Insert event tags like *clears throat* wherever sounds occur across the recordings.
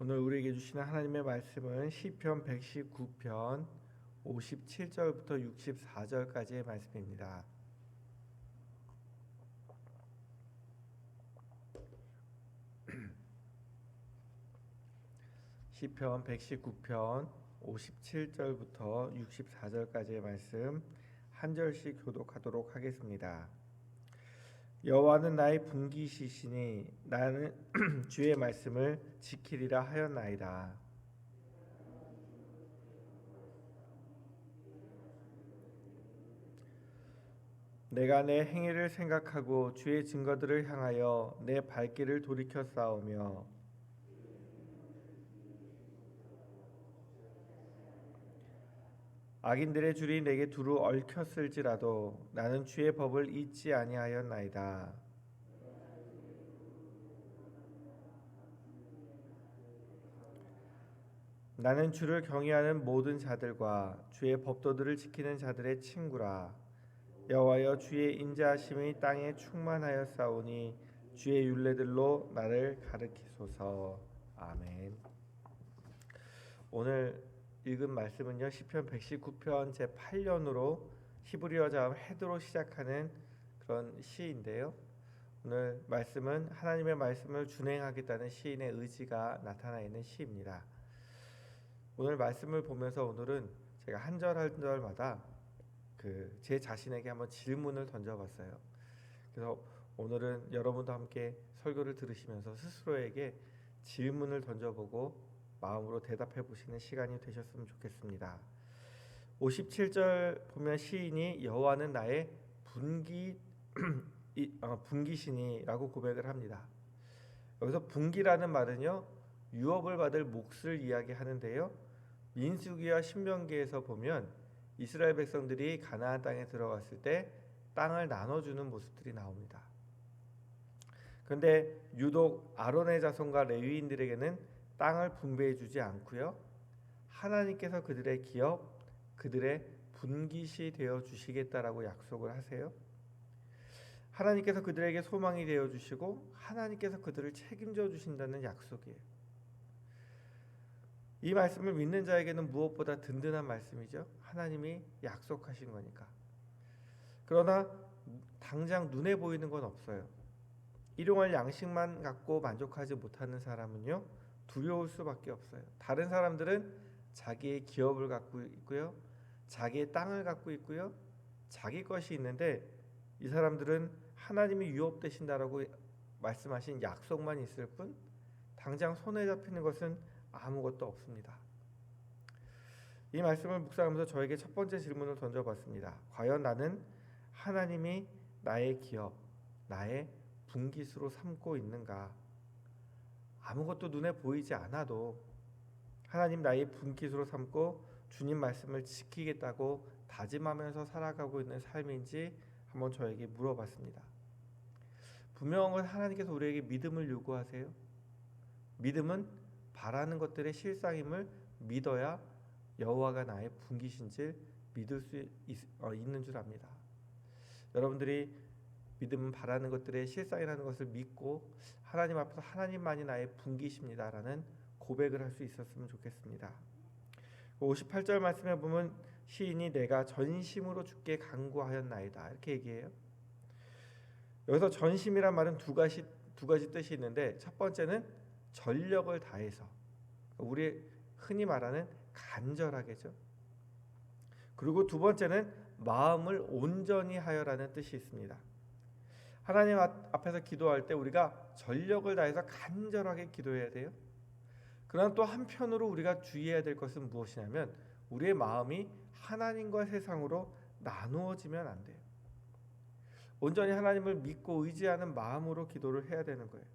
오늘 우리에게 주시는 하나님의 말씀은 시편 119편 57절부터 64절까지의 말씀입니다. *clears throat* 시편 119편 57절부터 64절까지의 말씀 한 절씩 교독하도록 하겠습니다. 여호와는 나의 분기시시니 나는 *clears throat* 주의 말씀을 지키리라 하였나이다. 내가 내 행위를 생각하고 주의 증거들을 향하여 내 발길을 돌이켜 싸우며 악인들의 줄이 내게 두루 얽혔을지라도 나는 주의 법을 잊지 아니하였나이다. 나는 주를 경외하는 모든 자들과 주의 법도들을 지키는 자들의 친구라. 여호와여 주의 인자하심이 땅에 충만하여 싸우니 주의 율례들로 나를 가르치소서. 아멘. 오늘 읽은 말씀은요 시편 119편 제 8년으로 히브리어 자음 헤드로 시작하는 그런 시인데요. 오늘 말씀은 하나님의 말씀을 준행하겠다는 시인의 의지가 나타나 있는 시입니다. 오늘 말씀을 보면서 오늘은 제가 한 절 한 절마다 그 제 자신에게 한번 질문을 던져봤어요. 그래서 오늘은 여러분도 함께 설교를 들으시면서 스스로에게 질문을 던져보고 마음으로 대답해 보시는 시간이 되셨으면 좋겠습니다. 57절 보면 시인이 여호와는 나의 분기 *clears throat* 어, 분기신이라고 고백을 합니다. 여기서 분기라는 말은요 유업을 받을 몫을 이야기하는데요. 민수기와 신명기에서 보면 이스라엘 백성들이 가나안 땅에 들어갔을 때 땅을 나눠주는 모습들이 나옵니다. 그런데 유독 아론의 자손과 레위인들에게는 땅을 분배해 주지 않고요. 하나님께서 그들의 기업, 그들의 분깃이 되어 주시겠다라고 약속을 하세요. 하나님께서 그들에게 소망이 되어 주시고 하나님께서 그들을 책임져 주신다는 약속이에요. 이 말씀을 믿는 자에게는 무엇보다 든든한 말씀이죠. 하나님이 약속하신 거니까. 그러나 당장 눈에 보이는 건 없어요. 일용할 양식만 갖고 만족하지 못하는 사람은요. 두려울 수밖에 없어요. 다른 사람들은 자기의 기업을 갖고 있고요. 자기의 땅을 갖고 있고요. 자기 것이 있는데 이 사람들은 하나님이 유업되신다라고 말씀하신 약속만 있을 뿐 당장 손에 잡히는 것은 아무것도 없습니다. 이 말씀을 묵상하면서 저에게 첫 번째 질문을 던져봤습니다. 과연 나는 하나님이 나의 기업, 나의 분깃으로 삼고 있는가? 아무것도 눈에 보이지 않아도 하나님 나의 분깃으로 삼고 주님 말씀을 지키겠다고 다짐하면서 살아가고 있는 삶인지 한번 저에게 물어봤습니다. 분명한 건 하나님께서 우리에게 믿음을 요구하세요. 믿음은 바라는 것들의 실상임을 믿어야 여호와가 나의 분깃인지 믿을 수 있, 어, 있는 줄 압니다. 여러분들이 믿음은 바라는 것들의 실상이라는 것을 믿고 하나님 앞에서 하나님만이 나의 분기십니다라는 고백을 할 수 있었으면 좋겠습니다. 58절 말씀에 보면 시인이 내가 전심으로 주께 간구하였나이다 이렇게 얘기해요. 여기서 전심이란 말은 두 가지 두 가지 뜻이 있는데 첫 번째는 전력을 다해서 우리 흔히 말하는 간절하게죠. 그리고 두 번째는 마음을 온전히 하여라는 뜻이 있습니다. 하나님 앞에서 기도할 때 우리가 전력을 다해서 간절하게 기도해야 돼요. 그러나 또 한편으로 우리가 주의해야 될 것은 무엇이냐면 우리의 마음이 하나님과 세상으로 나누어지면 안 돼요. 온전히 하나님을 믿고 의지하는 마음으로 기도를 해야 되는 거예요.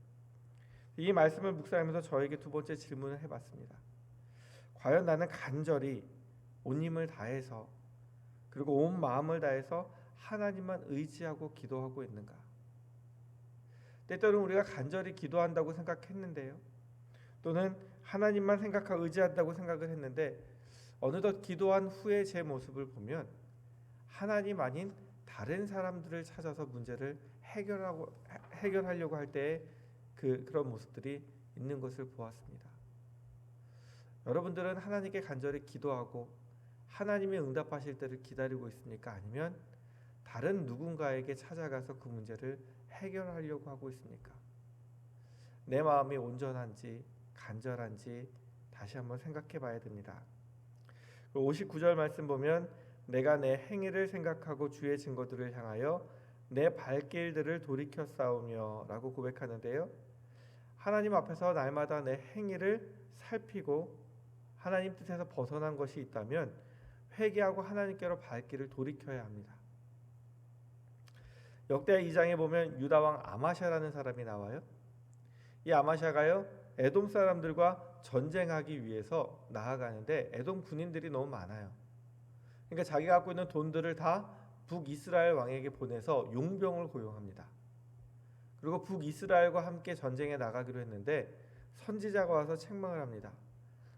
이 말씀을 묵상하면서 저에게 두 번째 질문을 해봤습니다. 과연 나는 간절히 온 힘을 다해서 그리고 온 마음을 다해서 하나님만 의지하고 기도하고 있는가? 때때로 우리가 간절히 기도한다고 생각했는데요. 또는 하나님만 생각하고 의지한다고 생각을 했는데 어느덧 기도한 후에 제 모습을 보면 하나님 아닌 다른 사람들을 찾아서 문제를 해결하고 해결하려고 할때그 그런 모습들이 있는 것을 보았습니다. 여러분들은 하나님께 간절히 기도하고 하나님이 응답하실 때를 기다리고 있습니까? 아니면 다른 누군가에게 찾아가서 그 문제를 해결하려고 하고 있습니까? 내 마음이 온전한지 간절한지 다시 한번 생각해 봐야 됩니다. 59절 말씀 보면 내가 내 행위를 생각하고 주의 증거들을 향하여 내 발길들을 돌이켜 싸우며라고 고백하는데요. 하나님 앞에서 날마다 내 행위를 살피고 하나님 뜻에서 벗어난 것이 있다면 회개하고 하나님께로 발길을 돌이켜야 합니다. 역대 2장에 보면 유다 왕 아마샤라는 사람이 나와요. 이 아마샤가요 에돔 사람들과 전쟁하기 위해서 나아가는데 에돔 군인들이 너무 많아요. 그러니까 자기가 갖고 있는 돈들을 다 북이스라엘 왕에게 보내서 용병을 고용합니다. 그리고 북이스라엘과 함께 전쟁에 나가기로 했는데 선지자가 와서 책망을 합니다.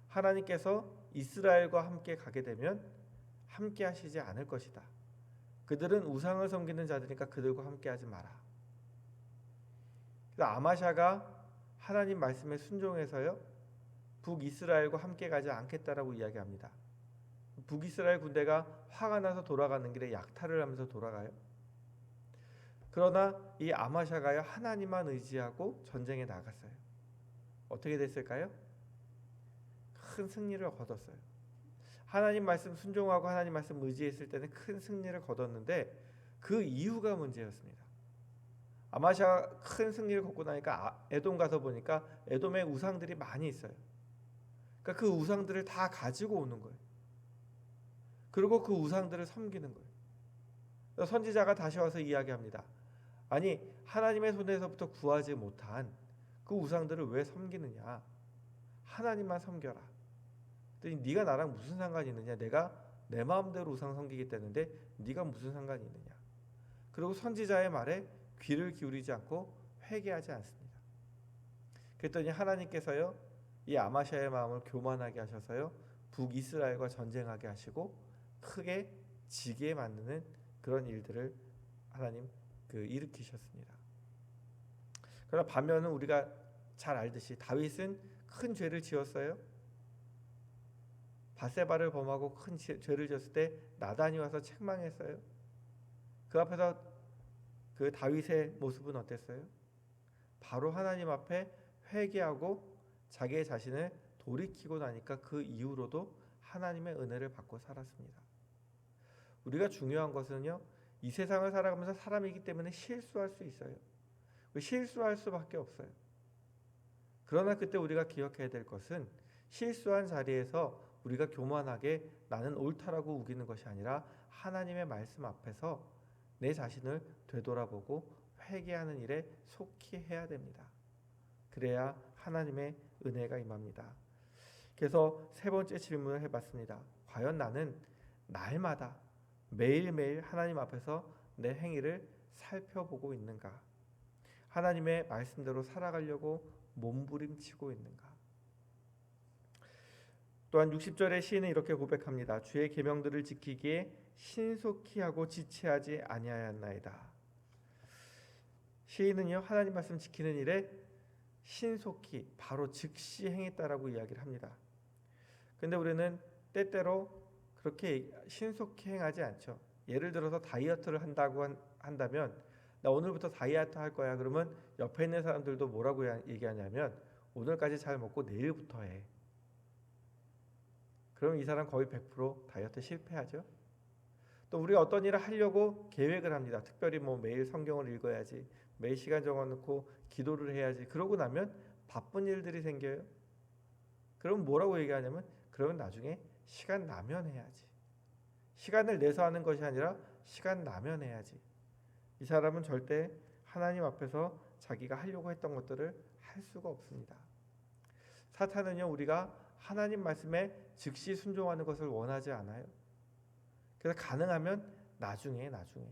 하나님께서 이스라엘과 함께 가게 되면 함께 하시지 않을 것이다. 그들은 우상을 섬기는 자들이니까 그들과 함께 하지 마라. 그래서 아마샤가 하나님 말씀에 순종해서요. 북이스라엘과 함께 가지 않겠다라고 이야기합니다. 북이스라엘 군대가 화가 나서 돌아가는 길에 약탈을 하면서 돌아가요. 그러나 이 아마샤가요 하나님만 의지하고 전쟁에 나갔어요. 어떻게 됐을까요? 큰 승리를 거뒀어요. 하나님 말씀 순종하고 하나님 말씀 의지했을 때는 큰 승리를 거뒀는데 그 이유가 문제였습니다. 아마샤가 큰 승리를 거두고 나니까 아- 에돔 가서 보니까 에돔에 우상들이 많이 있어요. 그러니까 그 우상들을 다 가지고 오는 거예요. 그리고 그 우상들을 섬기는 거예요. 선지자가 다시 와서 이야기합니다. 아니 하나님의 손에서부터 구하지 못한 그 우상들을 왜 섬기느냐? 하나님만 섬겨라. 그랬더니 네가 나랑 무슨 상관이 있느냐? 내가 내 마음대로 우상 섬기겠다는데 네가 무슨 상관이 있느냐? 그리고 선지자의 말에 귀를 기울이지 않고 회개하지 않습니다. 그랬더니 하나님께서요 이 아마샤의 마음을 교만하게 하셔서요 북이스라엘과 전쟁하게 하시고 크게 지게 만드는 그런 일들을 하나님 그 일으키셨습니다. 그러나 반면은 우리가 잘 알듯이 다윗은 큰 죄를 지었어요. 바세바를 범하고 큰 죄- 죄를 지었을 때 나단이 와서 책망했어요. 그 앞에서 그 다윗의 모습은 어땠어요? 바로 하나님 앞에 회개하고 자기의 자신을 돌이키고 나니까 그 이후로도 하나님의 은혜를 받고 살았습니다. 우리가 중요한 것은요. 이 세상을 살아가면서 사람이기 때문에 실수할 수 있어요. 그 실수할 수밖에 없어요. 그러나 그때 우리가 기억해야 될 것은 실수한 자리에서 우리가 교만하게 나는 옳다라고 우기는 것이 아니라 하나님의 말씀 앞에서 내 자신을 되돌아보고 회개하는 일에 속히 해야 됩니다. 그래야 하나님의 은혜가 임합니다. 그래서 세 번째 질문을 해봤습니다. 과연 나는 날마다 매일매일 하나님 앞에서 내 행위를 살펴보고 있는가? 하나님의 말씀대로 살아가려고 몸부림치고 있는가? 또한 60절의 시인은 이렇게 고백합니다. 주의 계명들을 지키기에 신속히 하고 지체하지 아니하였나이다. 시인은요 하나님 말씀 지키는 일에 신속히 바로 즉시 행했다라고 이야기를 합니다. 근데 우리는 때때로 그렇게 신속히 행하지 않죠. 예를 들어서 다이어트를 한다고 한, 한다면 나 오늘부터 다이어트 할 거야. 그러면 옆에 있는 사람들도 뭐라고 얘기하냐면 오늘까지 잘 먹고 내일부터 해. 그럼 이 사람 거의 100% 다이어트 실패하죠. 또 우리가 어떤 일을 하려고 계획을 합니다. 특별히 뭐 매일 성경을 읽어야지, 매일 시간 정해놓고 기도를 해야지. 그러고 나면 바쁜 일들이 생겨요. 그럼 뭐라고 얘기하냐면 그러면 나중에 시간 나면 해야지. 시간을 내서 하는 것이 아니라 시간 나면 해야지. 이 사람은 절대 하나님 앞에서 자기가 하려고 했던 것들을 할 수가 없습니다. 사탄은요 우리가 하나님 말씀에 즉시 순종하는 것을 원하지 않아요. 그래서 가능하면 나중에 나중에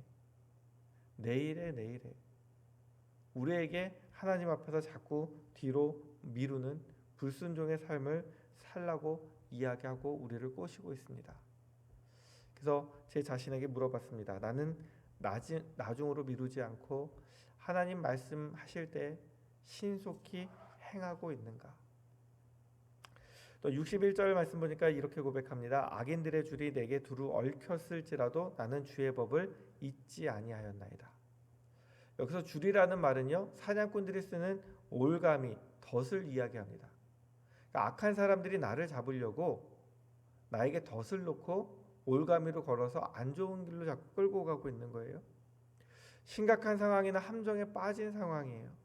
내일에 내일에 우리에게 하나님 앞에서 자꾸 뒤로 미루는 불순종의 삶을 살라고 이야기하고 우리를 꼬시고 있습니다. 그래서 제 자신에게 물어봤습니다. 나는 나지, 나중으로 미루지 않고 하나님 말씀하실 때 신속히 행하고 있는가? 또 61절 말씀 보니까 이렇게 고백합니다. 악인들의 줄이 내게 두루 얽혔을지라도 나는 주의 법을 잊지 아니하였나이다. 여기서 줄이라는 말은요 사냥꾼들이 쓰는 올가미 덫을 이야기합니다. 그러니까 악한 사람들이 나를 잡으려고 나에게 덫을 놓고 올가미로 걸어서 안 좋은 길로 자꾸 끌고 가고 있는 거예요. 심각한 상황이나 함정에 빠진 상황이에요.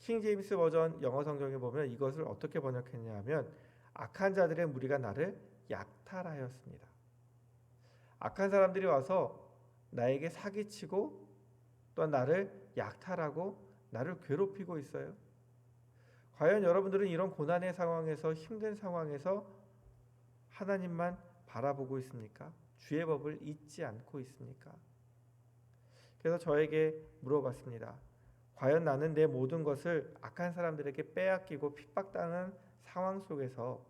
킹 제임스 버전 영어 성경에 보면 이것을 어떻게 번역했냐면 악한 자들의 무리가 나를 약탈하였습니다. 악한 사람들이 와서 나에게 사기치고 또 나를 약탈하고 나를 괴롭히고 있어요. 과연 여러분들은 이런 고난의 상황에서 힘든 상황에서 하나님만 바라보고 있습니까? 주의 법을 잊지 않고 있습니까? 그래서 저에게 물어봤습니다. 과연 나는 내 모든 것을 악한 사람들에게 빼앗기고 핍박당하는 상황 속에서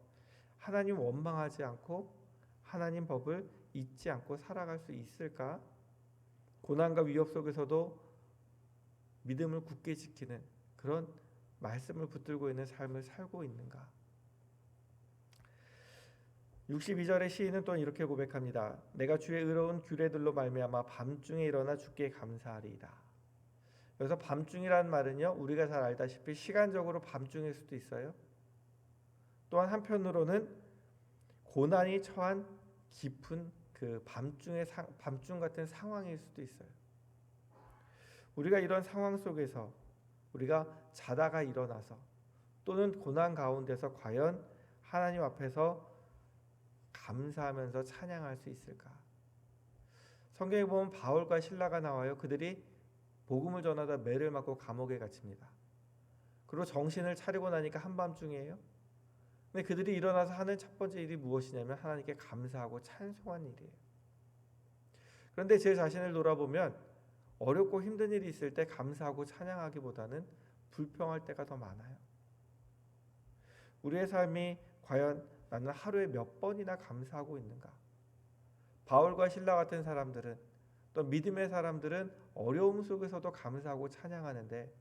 하나님 원망하지 않고 하나님 법을 잊지 않고 살아갈 수 있을까? 고난과 위협 속에서도 믿음을 굳게 지키는 그런 말씀을 붙들고 있는 삶을 살고 있는가? 62절의 시인은 또 이렇게 고백합니다. 내가 주의 의로운 규례들로 말미암아 밤중에 일어나 주께 감사하리이다. 여기서 밤중이라는 말은요. 우리가 잘 알다시피 시간적으로 밤중일 수도 있어요. 또한 한편으로는 고난이 처한 깊은 그 밤중의 상, 밤중 같은 상황일 수도 있어요. 우리가 이런 상황 속에서 우리가 자다가 일어나서 또는 고난 가운데서 과연 하나님 앞에서 감사하면서 찬양할 수 있을까? 성경에 보면 바울과 신라가 나와요. 그들이 복음을 전하다 매를 맞고 감옥에 갇힙니다. 그리고 정신을 차리고 나니까 한밤중이에요. 근데 그들이 일어나서 하는 첫 번째 일이 무엇이냐면 하나님께 감사하고 찬송한 일이에요. 그런데 제 자신을 돌아보면 어렵고 힘든 일이 있을 때 감사하고 찬양하기보다는 불평할 때가 더 많아요. 우리의 삶이 과연 나는 하루에 몇 번이나 감사하고 있는가? 바울과 신라 같은 사람들은 또 믿음의 사람들은 어려움 속에서도 감사하고 찬양하는데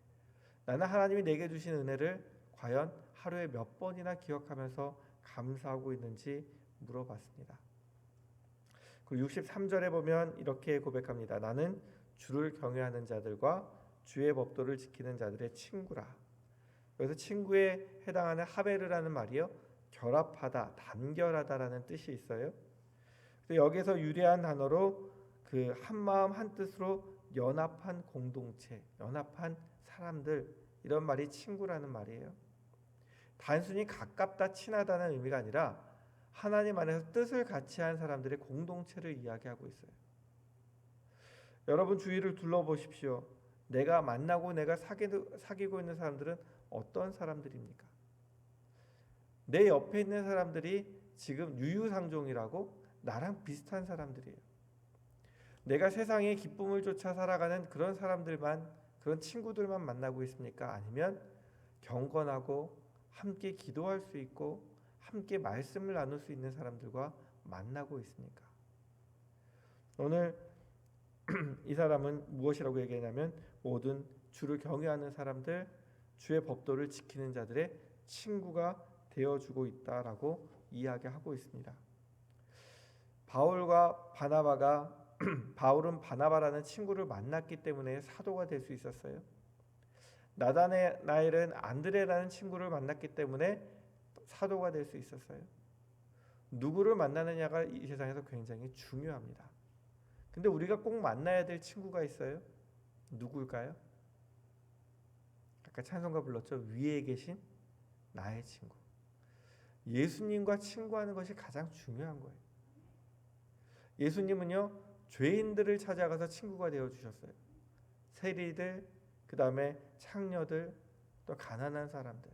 나는 하나님이 내게 주신 은혜를 과연 하루에 몇 번이나 기억하면서 감사하고 있는지 물어봤습니다. 그리고 63절에 보면 이렇게 고백합니다. 나는 주를 경외하는 자들과 주의 법도를 지키는 자들의 친구라. 여기서 친구에 해당하는 하베르라는 말이요. 결합하다, 단결하다라는 뜻이 있어요. 여기서 유리한 단어로 그 한 마음 한 뜻으로 연합한 공동체, 연합한 사람들 이런 말이 친구라는 말이에요. 단순히 가깝다, 친하다는 의미가 아니라 하나님 안에서 뜻을 같이 한 사람들의 공동체를 이야기하고 있어요. 여러분 주위를 둘러보십시오. 내가 만나고 내가 사귀고 있는 사람들은 어떤 사람들입니까? 내 옆에 있는 사람들이 지금 유유상종이라고 나랑 비슷한 사람들이에요. 내가 세상의 기쁨을 쫓아 살아가는 그런 사람들만 그런 친구들만 만나고 있습니까? 아니면 경건하고 함께 기도할 수 있고 함께 말씀을 나눌 수 있는 사람들과 만나고 있습니까? 오늘 *clears throat* 이 사람은 무엇이라고 얘기하냐면 모든 주를 경외하는 사람들, 주의 법도를 지키는 자들의 친구가 되어주고 있다라고 이야기하고 있습니다. 바울과 바나바가 *clears throat* 바울은 바나바라는 친구를 만났기 때문에 사도가 될 수 있었어요. 나다나엘은 안드레라는 친구를 만났기 때문에 사도가 될 수 있었어요. 누구를 만나느냐가 이 세상에서 굉장히 중요합니다. 근데 우리가 꼭 만나야 될 친구가 있어요. 누구일까요? 아까 찬송가 불렀죠. 위에 계신 나의 친구. 예수님과 친구하는 것이 가장 중요한 거예요. 예수님은요 죄인들을 찾아가서 친구가 되어 주셨어요. 세리들, 그 다음에 창녀들, 또 가난한 사람들.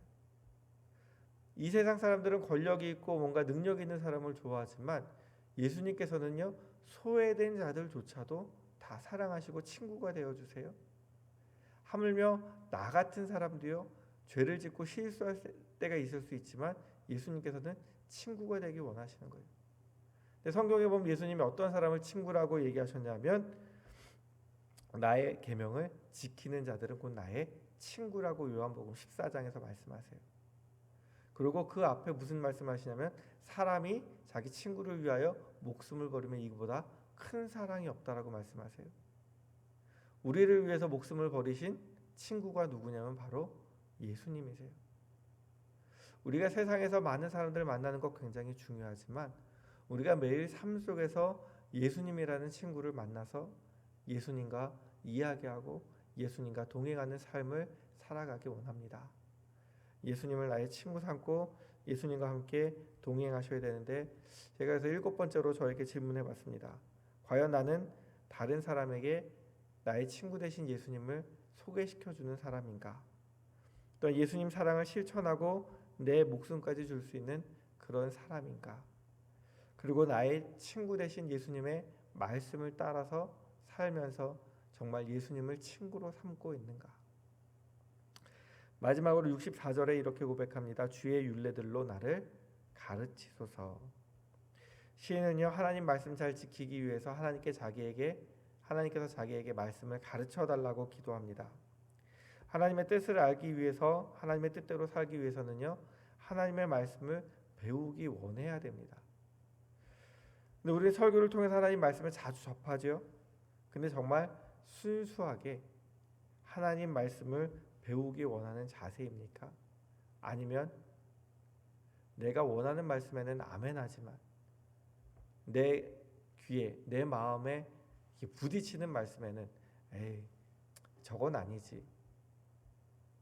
이 세상 사람들은 권력이 있고 뭔가 능력 있는 사람을 좋아하지만 예수님께서는요 소외된 자들조차도 다 사랑하시고 친구가 되어 주세요. 하물며 나 같은 사람도요 죄를 짓고 실수할 때가 있을 수 있지만 예수님께서는 친구가 되기 원하시는 거예요. 성경에 보면 예수님이 어떤 사람을 친구라고 얘기하셨냐면 나의 계명을 지키는 자들은 곧 나의 친구라고 요한복음 14장에서 말씀하세요. 그리고 그 앞에 무슨 말씀하시냐면 사람이 자기 친구를 위하여 목숨을 버리면 이보다 큰 사랑이 없다라고 말씀하세요. 우리를 위해서 목숨을 버리신 친구가 누구냐면 바로 예수님이세요. 우리가 세상에서 많은 사람들을 만나는 것 굉장히 중요하지만 우리가 매일 삶 속에서 예수님이라는 친구를 만나서 예수님과 이야기하고 예수님과 동행하는 삶을 살아가기 원합니다. 예수님을 나의 친구 삼고 예수님과 함께 동행하셔야 되는데 제가 그래서 일곱 번째로 저에게 질문해 봤습니다. 과연 나는 다른 사람에게 나의 친구 되신 예수님을 소개시켜 주는 사람인가? 또 예수님 사랑을 실천하고 내 목숨까지 줄 수 있는 그런 사람인가? 그리고 나의 친구 되신 예수님의 말씀을 따라서 살면서 정말 예수님을 친구로 삼고 있는가? 마지막으로 64절에 이렇게 고백합니다. 주의 율례들로 나를 가르치소서. 시인은요 하나님 말씀 잘 지키기 위해서 하나님께 자기에게 하나님께서 자기에게 말씀을 가르쳐 달라고 기도합니다. 하나님의 뜻을 알기 위해서 하나님의 뜻대로 살기 위해서는요 하나님의 말씀을 배우기 원해야 됩니다. 근데 우리 설교를 통해서 하나님 말씀을 자주 접하죠. 근데 정말 순수하게 하나님 말씀을 배우기 원하는 자세입니까? 아니면 내가 원하는 말씀에는 아멘하지만 내 귀에 내 마음에 부딪히는 말씀에는 에이 저건 아니지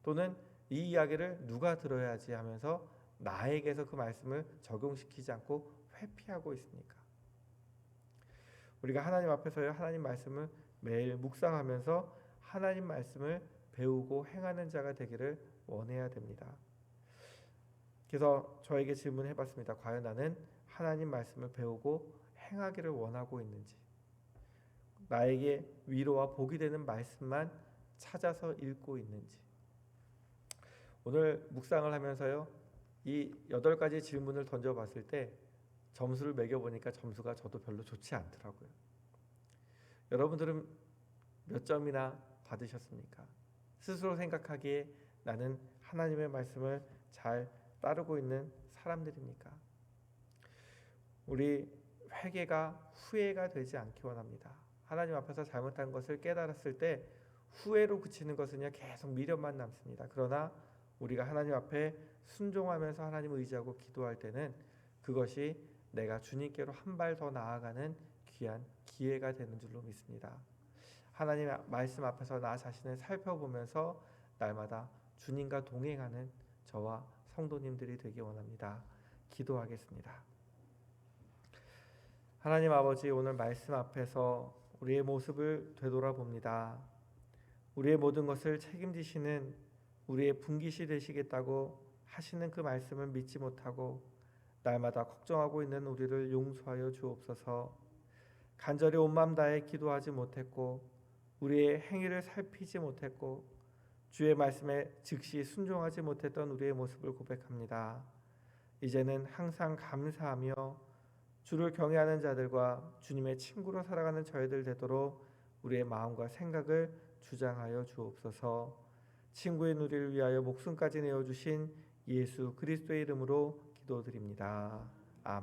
또는 이 이야기를 누가 들어야지 하면서 나에게서 그 말씀을 적용시키지 않고 회피하고 있습니까? 우리가 하나님 앞에서 하나님 말씀을 매일 묵상하면서 하나님 말씀을 배우고 행하는 자가 되기를 원해야 됩니다. 그래서 저에게 질문해 봤습니다. 과연 나는 하나님 말씀을 배우고 행하기를 원하고 있는지 나에게 위로와 복이 되는 말씀만 찾아서 읽고 있는지 오늘 묵상을 하면서요 이 여덟 가지 질문을 던져 봤을 때 점수를 매겨보니까 점수가 저도 별로 좋지 않더라고요. 여러분들은 몇 점이나 받으셨습니까? 스스로 생각하기에 나는 하나님의 말씀을 잘 따르고 있는 사람들입니까? 우리 회개가 후회가 되지 않기 원합니다. 하나님 앞에서 잘못한 것을 깨달았을 때 후회로 그치는 것은요 계속 미련만 남습니다. 그러나 우리가 하나님 앞에 순종하면서 하나님을 의지하고 기도할 때는 그것이 내가 주님께로 한 발 더 나아가는 귀한 기회가 되는 줄로 믿습니다. 하나님 말씀 앞에서 나 자신을 살펴보면서 날마다 주님과 동행하는 저와 성도님들이 되기 원합니다. 기도하겠습니다. 하나님 아버지 오늘 말씀 앞에서 우리의 모습을 되돌아봅니다. 우리의 모든 것을 책임지시는 우리의 분기시 되시겠다고 하시는 그 말씀을 믿지 못하고 날마다 걱정하고 있는 우리를 용서하여 주옵소서. 간절히 온 마음 다해 기도하지 못했고 우리의 행위를 살피지 못했고 주의 말씀에 즉시 순종하지 못했던 우리의 모습을 고백합니다. 이제는 항상 감사하며 주를 경외하는 자들과 주님의 친구로 살아가는 저희들 되도록 우리의 마음과 생각을 주장하여 주옵소서. 친구의 누리를 위하여 목숨까지 내어 주신 예수 그리스도의 이름으로 기도드립니다.